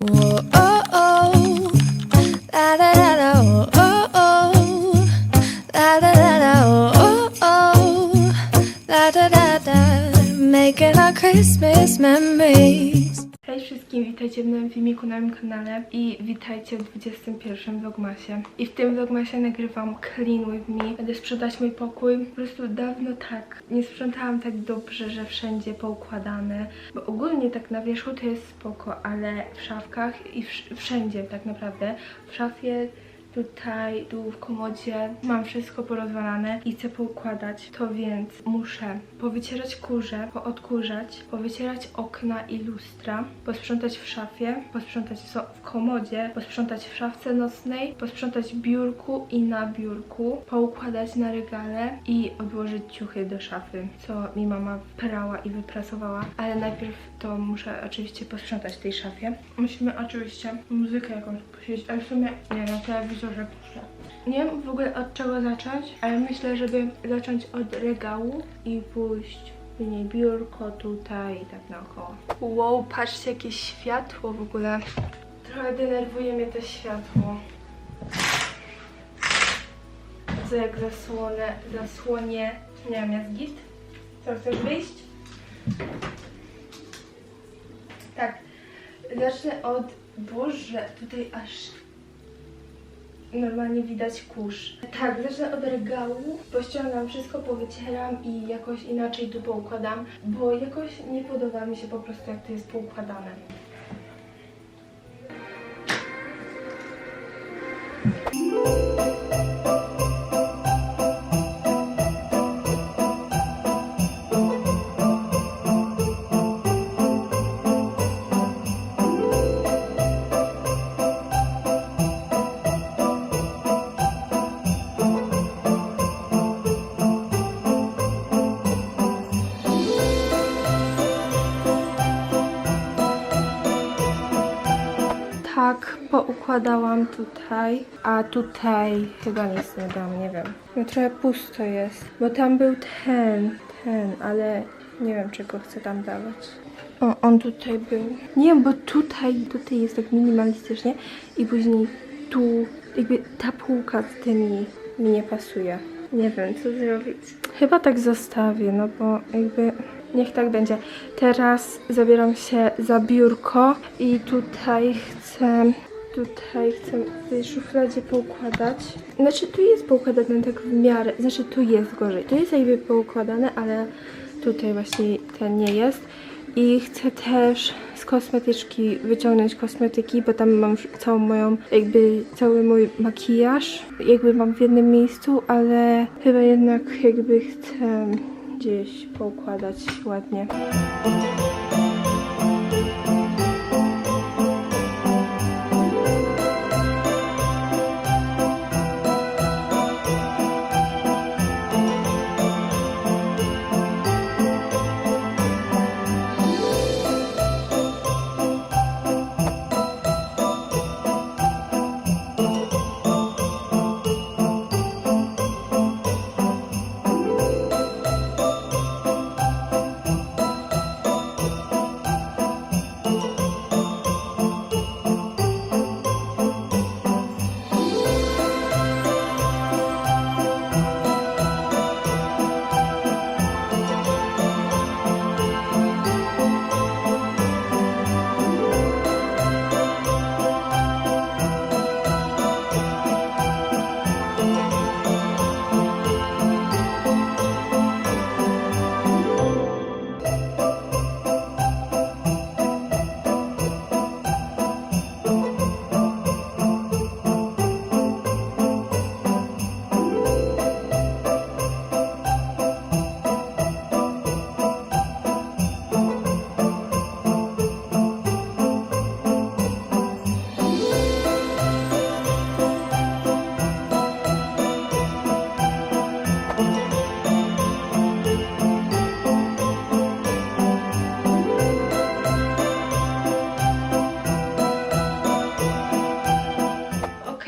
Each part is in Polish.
Whoa, oh, oh. La, da, da, da, oh, oh, oh. La, da, da, da, oh, oh, oh. La, da, da, da. Making our Christmas memories. Witajcie w nowym filmiku na moim kanale i witajcie w 21 vlogmasie. I w tym vlogmasie nagrywam clean with me. Będę sprzątać mój pokój. Po prostu dawno tak nie sprzątałam tak dobrze, że wszędzie poukładane. Bo ogólnie tak na wierzchu to jest spoko, ale w szafkach i wsz- wszędzie tak naprawdę. W szafie Tutaj, tu w komodzie mam wszystko porozwalane i chcę poukładać, to więc muszę powycierać kurze, poodkurzać, powycierać okna i lustra, posprzątać w szafie, posprzątać w komodzie, posprzątać w szafce nocnej, posprzątać biurku i na biurku, poukładać na regale i odłożyć ciuchy do szafy, co mi mama prała i wyprasowała, ale najpierw to muszę oczywiście posprzątać w tej szafie. Musimy oczywiście muzykę jakąś puścić, ale w sumie nie, na Nie wiem w ogóle od czego zacząć, ale myślę, żeby zacząć od regału i pójść później biurko tutaj i tak naokoło. Wow, patrzcie jakie światło w ogóle. Trochę denerwuje mnie to światło. Co jak zasłonę, zasłonie, nie wiem, jest git? Co, chcesz wyjść? Tak, zacznę od, boże, tutaj aż normalnie widać kurz. Tak, zacznę od regału, pościągam wszystko, powycieram i jakoś inaczej tu poukładam, bo jakoś nie podoba mi się po prostu jak to jest poukładane. Tak, poukładałam tutaj, a tutaj chyba nic nie dam, nie wiem. No trochę pusto jest, bo tam był ten, ten, ale nie wiem czego chcę tam dawać. O, on tutaj był. Nie, bo tutaj, tutaj jest tak minimalistycznie i później tu, jakby ta półka z tymi mi nie pasuje. Nie wiem, co zrobić. Chyba tak zostawię, no bo jakby niech tak będzie. Teraz zabieram się za biurko i tutaj chcę, tutaj chcę w tej szufladzie poukładać. Znaczy tu jest poukładane tak w miarę, znaczy tu jest gorzej. Tu jest jakby poukładane, ale tutaj właśnie ten nie jest. I chcę też z kosmetyczki wyciągnąć kosmetyki, bo tam mam całą moją, jakby cały mój makijaż, jakby mam w jednym miejscu, ale chyba jednak jakby chcę gdzieś poukładać ładnie.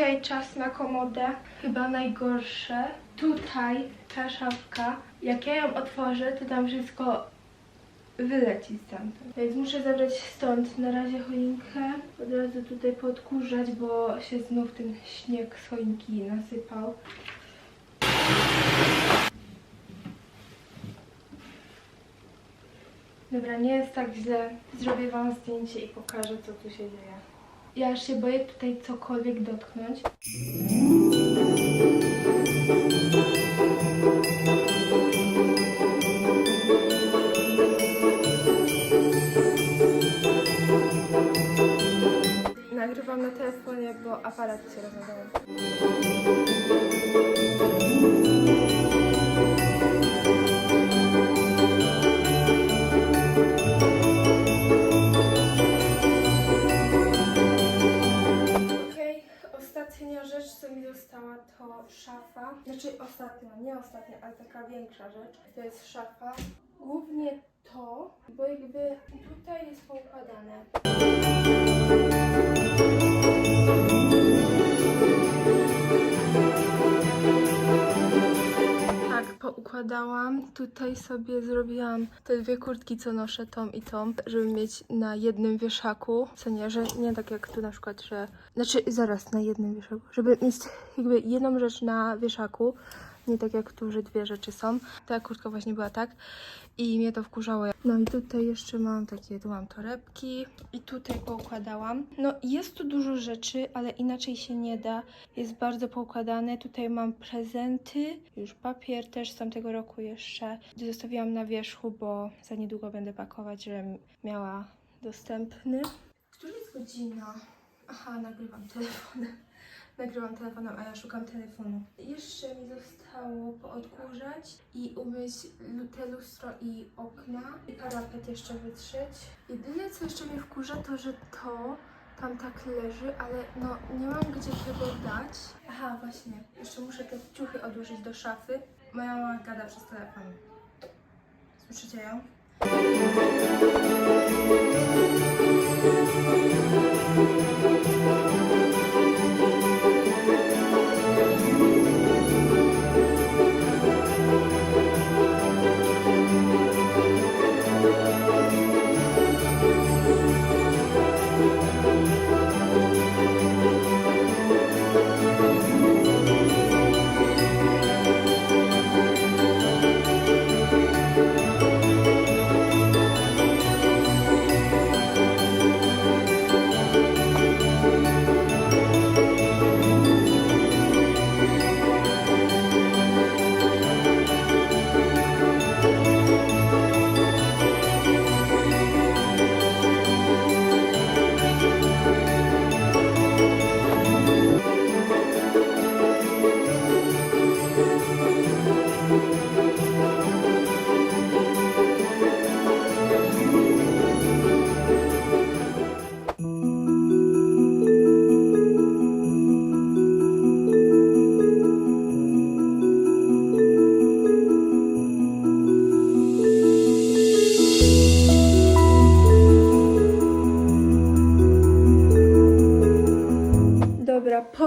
Okej, czas na komodę. Chyba najgorsze. Tutaj ta szafka, jak ja ją otworzę, to tam wszystko wyleci stamtąd. Więc muszę zabrać stąd na razie choinkę. Od razu tutaj podkurzać, bo się znów ten śnieg z choinki nasypał. Dobra, nie jest tak źle. Zrobię wam zdjęcie i pokażę, co tu się dzieje. Ja się boję tutaj cokolwiek dotknąć. Nagrywam na telefonie, bo aparat się rozładał. Ostatnia, nie ostatnia, ale taka większa rzecz. To jest szafa. Głównie to, bo jakby tutaj jest poukładane. Tak, poukładałam. Tutaj sobie zrobiłam te dwie kurtki, co noszę, tą i tą, żeby mieć na jednym wieszaku. Co nie, że nie tak jak tu na przykład, że... Znaczy, zaraz, na jednym wieszaku. Żeby mieć jakby jedną rzecz na wieszaku, nie tak jak tu, że dwie rzeczy są. Ta kurtka właśnie była tak i mnie to wkurzało. No i tutaj jeszcze mam takie, tu mam torebki i tutaj poukładałam. No jest tu dużo rzeczy, ale inaczej się nie da. Jest bardzo poukładane. Tutaj mam prezenty, już papier też z tamtego roku jeszcze. Zostawiłam na wierzchu, bo za niedługo będę pakować, żebym miała dostępny. Która jest godzina? Aha, nagrywam telefonem. Nagrywam telefonem, a ja szukam telefonu. Jeszcze mi zostało poodkurzać i umyć te lustro i okna. I parapet jeszcze wytrzeć. Jedyne co jeszcze mnie wkurza to, że to tam tak leży, ale no nie mam gdzie tego dać. Aha, właśnie. Jeszcze muszę te ciuchy odłożyć do szafy. Moja mama gada przez telefon. Słyszycie ją? Dobra,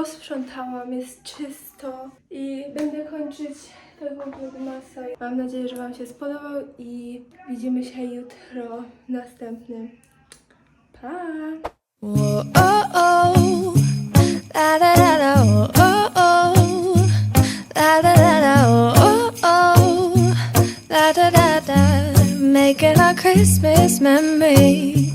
posprzątałam, jest czysto i będę kończyć tego vlogmasa. Mam nadzieję, że Wam się spodobał i widzimy się jutro w następnym. Pa! Making Christmas memories.